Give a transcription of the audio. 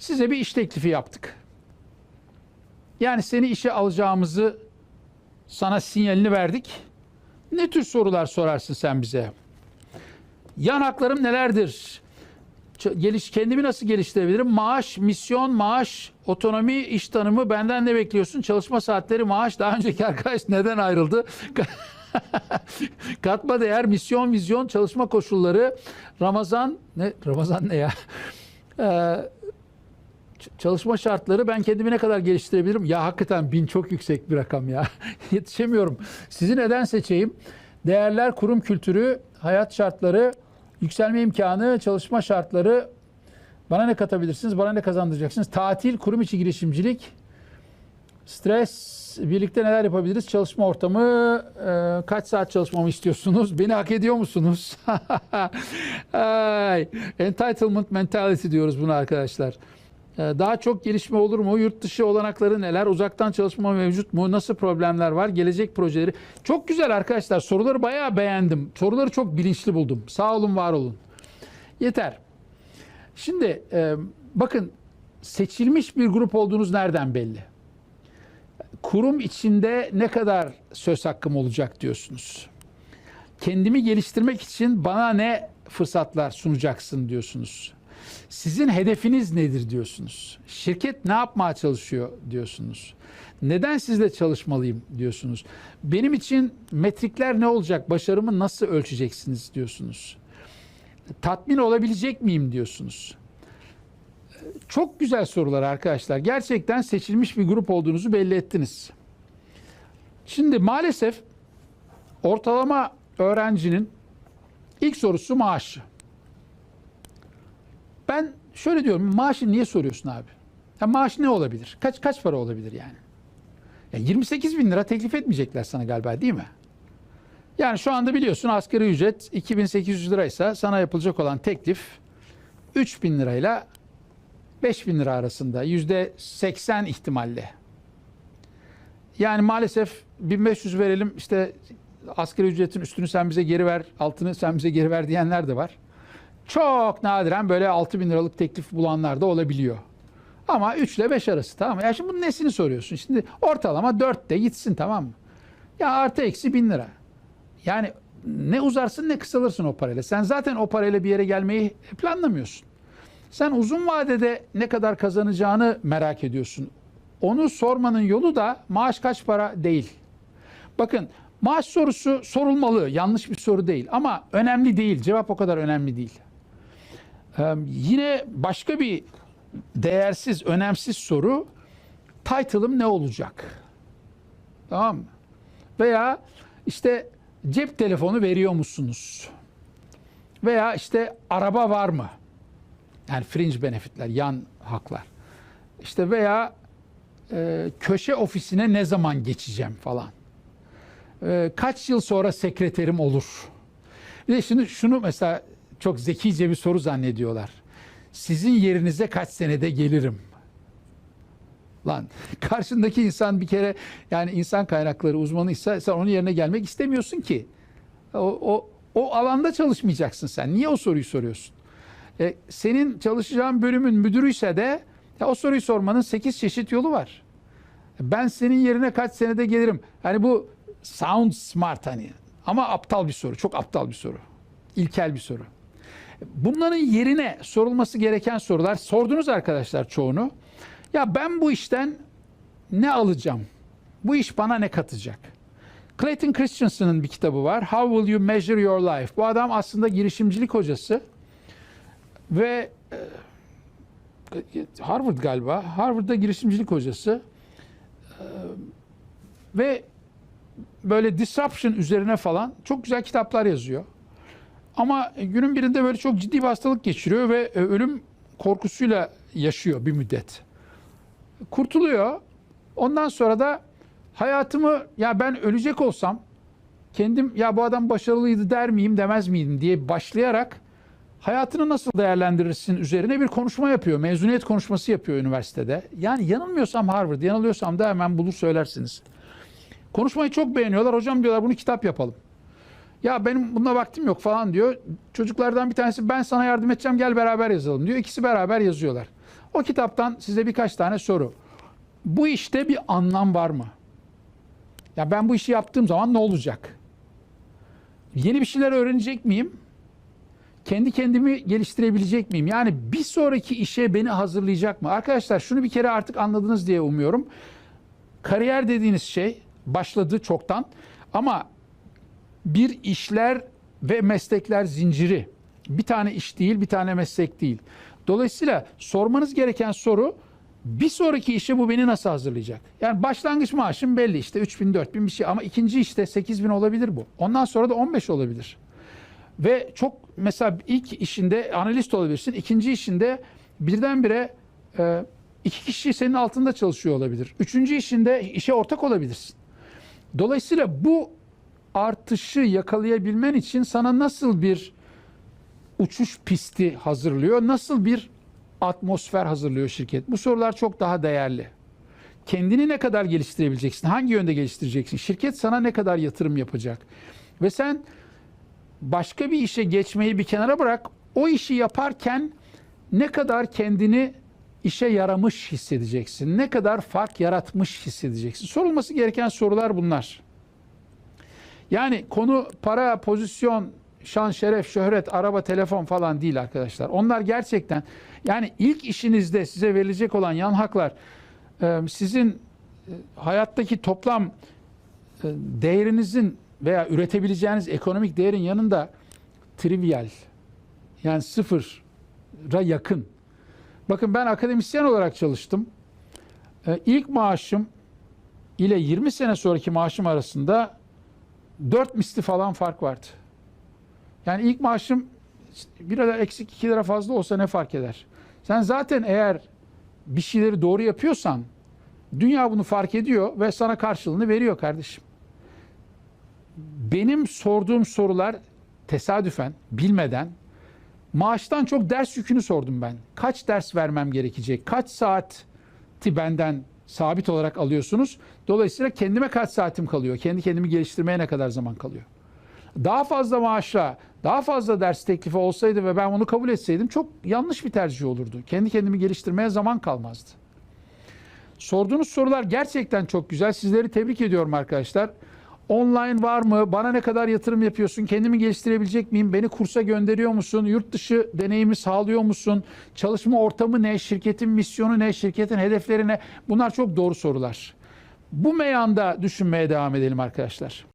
Size bir iş teklifi yaptık. Yani seni işe alacağımızı sana sinyalini verdik. Ne tür sorular sorarsın sen bize? Yan haklarım nelerdir? Geliş, kendimi nasıl geliştirebilirim? Maaş, misyon, maaş, otonomi, iş tanımı benden ne bekliyorsun? Çalışma saatleri, maaş. Daha önceki arkadaş neden ayrıldı? Katma değer, misyon, vizyon, çalışma koşulları, Ramazan ne? Ramazan ne ya? Ee, çalışma şartları ben kendimi ne kadar geliştirebilirim? Ya hakikaten bin çok yüksek bir rakam ya. Yetişemiyorum. Sizi neden seçeyim? Değerler, kurum kültürü, hayat şartları, yükselme imkanı, çalışma şartları. Bana ne katabilirsiniz? Bana ne kazandıracaksınız? Tatil, kurum içi girişimcilik, stres, birlikte neler yapabiliriz? Çalışma ortamı, e, kaç saat çalışmamı istiyorsunuz? Beni hak ediyor musunuz? Ay, entitlement mentality diyoruz buna arkadaşlar. Ee, Daha çok gelişme olur mu? Yurt dışı olanakları neler? Uzaktan çalışma mevcut mu? Nasıl problemler var? Gelecek projeleri. Çok güzel arkadaşlar. Soruları bayağı beğendim. Soruları çok bilinçli buldum. Sağ olun, var olun. Yeter. Şimdi e, bakın seçilmiş bir grup olduğunuz nereden belli? Kurum içinde ne kadar söz hakkım olacak diyorsunuz. Kendimi geliştirmek için bana ne fırsatlar sunacaksın diyorsunuz. Sizin hedefiniz nedir diyorsunuz. Şirket ne yapmaya çalışıyor diyorsunuz. Neden sizle çalışmalıyım diyorsunuz. Benim için metrikler ne olacak? Başarımı nasıl ölçeceksiniz diyorsunuz. Tatmin olabilecek miyim diyorsunuz. Çok güzel sorular arkadaşlar. Gerçekten seçilmiş bir grup olduğunuzu belli ettiniz. Şimdi maalesef ortalama öğrencinin ilk sorusu maaşı. Ben şöyle diyorum, maaşı niye soruyorsun abi? Ya maaş ne olabilir? Kaç kaç para olabilir yani? Ya 28 bin lira teklif etmeyecekler sana galiba değil mi? Yani şu anda biliyorsun asgari ücret 2800 liraysa sana yapılacak olan teklif 3000 lirayla 5000 lira arasında yüzde 80 ihtimalle. Yani maalesef 1500 verelim işte asgari ücretin üstünü sen bize geri ver, altını sen bize geri ver diyenler de var. Çok nadiren böyle 6 bin liralık teklif bulanlar da olabiliyor. Ama 3 ile 5 arası tamam mı? Ya şimdi bunun nesini soruyorsun? Şimdi ortalama 4 de gitsin tamam mı? Ya artı eksi 1000 lira. Yani ne uzarsın ne kısalırsın o parayla. Sen zaten o parayla bir yere gelmeyi planlamıyorsun. Sen uzun vadede ne kadar kazanacağını merak ediyorsun. Onu sormanın yolu da maaş kaç para değil. Bakın maaş sorusu sorulmalı. Yanlış bir soru değil. Ama önemli değil. Cevap o kadar önemli değil. Yine başka bir değersiz, önemsiz soru. Title'ım ne olacak? Tamam mı? Veya işte cep telefonu veriyor musunuz? Veya işte araba var mı? Yani fringe benefitler, yan haklar. İşte veya e, köşe ofisine ne zaman geçeceğim falan. E, kaç yıl sonra sekreterim olur? Bir de şimdi şunu mesela çok zekice bir soru zannediyorlar. Sizin yerinize kaç senede gelirim? Lan karşındaki insan bir kere yani insan kaynakları uzmanıysa sen onun yerine gelmek istemiyorsun ki. O, o, o alanda çalışmayacaksın sen. Niye o soruyu soruyorsun? E, senin çalışacağın bölümün müdürüyse de ya o soruyu sormanın 8 çeşit yolu var. Ben senin yerine kaç senede gelirim? Hani bu sound smart hani ama aptal bir soru. Çok aptal bir soru. İlkel bir soru. Bunların yerine sorulması gereken sorular sordunuz arkadaşlar çoğunu. Ya ben bu işten ne alacağım? Bu iş bana ne katacak? Clayton Christensen'ın bir kitabı var. How Will You Measure Your Life? Bu adam aslında girişimcilik hocası ve e, Harvard galiba. Harvard'da girişimcilik hocası. E, ve böyle disruption üzerine falan çok güzel kitaplar yazıyor. Ama günün birinde böyle çok ciddi bir hastalık geçiriyor ve e, ölüm korkusuyla yaşıyor bir müddet. Kurtuluyor. Ondan sonra da hayatımı ya ben ölecek olsam kendim ya bu adam başarılıydı der miyim demez miydim diye başlayarak hayatını nasıl değerlendirirsin üzerine bir konuşma yapıyor. Mezuniyet konuşması yapıyor üniversitede. Yani yanılmıyorsam Harvard, yanılıyorsam da hemen bulur söylersiniz. Konuşmayı çok beğeniyorlar. Hocam diyorlar bunu kitap yapalım. Ya benim buna vaktim yok falan diyor. Çocuklardan bir tanesi ben sana yardım edeceğim gel beraber yazalım diyor. İkisi beraber yazıyorlar. O kitaptan size birkaç tane soru. Bu işte bir anlam var mı? Ya ben bu işi yaptığım zaman ne olacak? Yeni bir şeyler öğrenecek miyim? Kendi kendimi geliştirebilecek miyim? Yani bir sonraki işe beni hazırlayacak mı? Arkadaşlar şunu bir kere artık anladınız diye umuyorum. Kariyer dediğiniz şey başladı çoktan ama bir işler ve meslekler zinciri. Bir tane iş değil, bir tane meslek değil. Dolayısıyla sormanız gereken soru bir sonraki işe bu beni nasıl hazırlayacak? Yani başlangıç maaşım belli işte 3000 4000 bir şey ama ikinci işte 8000 olabilir bu. Ondan sonra da 15 olabilir. Ve çok mesela ilk işinde analist olabilirsin. ikinci işinde birdenbire e, iki kişi senin altında çalışıyor olabilir. Üçüncü işinde işe ortak olabilirsin. Dolayısıyla bu artışı yakalayabilmen için sana nasıl bir uçuş pisti hazırlıyor? Nasıl bir atmosfer hazırlıyor şirket? Bu sorular çok daha değerli. Kendini ne kadar geliştirebileceksin? Hangi yönde geliştireceksin? Şirket sana ne kadar yatırım yapacak? Ve sen başka bir işe geçmeyi bir kenara bırak. O işi yaparken ne kadar kendini işe yaramış hissedeceksin? Ne kadar fark yaratmış hissedeceksin? Sorulması gereken sorular bunlar. Yani konu para, pozisyon, şan, şeref, şöhret, araba, telefon falan değil arkadaşlar. Onlar gerçekten yani ilk işinizde size verilecek olan yan haklar e, sizin e, hayattaki toplam e, değerinizin veya üretebileceğiniz ekonomik değerin yanında trivial yani sıfıra yakın. Bakın ben akademisyen olarak çalıştım. İlk maaşım ile 20 sene sonraki maaşım arasında 4 misli falan fark vardı. Yani ilk maaşım bir lira eksik 2 lira fazla olsa ne fark eder? Sen zaten eğer bir şeyleri doğru yapıyorsan dünya bunu fark ediyor ve sana karşılığını veriyor kardeşim. Benim sorduğum sorular tesadüfen, bilmeden maaştan çok ders yükünü sordum ben. Kaç ders vermem gerekecek? Kaç saati benden sabit olarak alıyorsunuz? Dolayısıyla kendime kaç saatim kalıyor? Kendi kendimi geliştirmeye ne kadar zaman kalıyor? Daha fazla maaşla, daha fazla ders teklifi olsaydı ve ben onu kabul etseydim çok yanlış bir tercih olurdu. Kendi kendimi geliştirmeye zaman kalmazdı. Sorduğunuz sorular gerçekten çok güzel. Sizleri tebrik ediyorum arkadaşlar. Online var mı? Bana ne kadar yatırım yapıyorsun? Kendimi geliştirebilecek miyim? Beni kursa gönderiyor musun? Yurt dışı deneyimi sağlıyor musun? Çalışma ortamı ne? Şirketin misyonu ne? Şirketin hedefleri ne? Bunlar çok doğru sorular. Bu meyanda düşünmeye devam edelim arkadaşlar.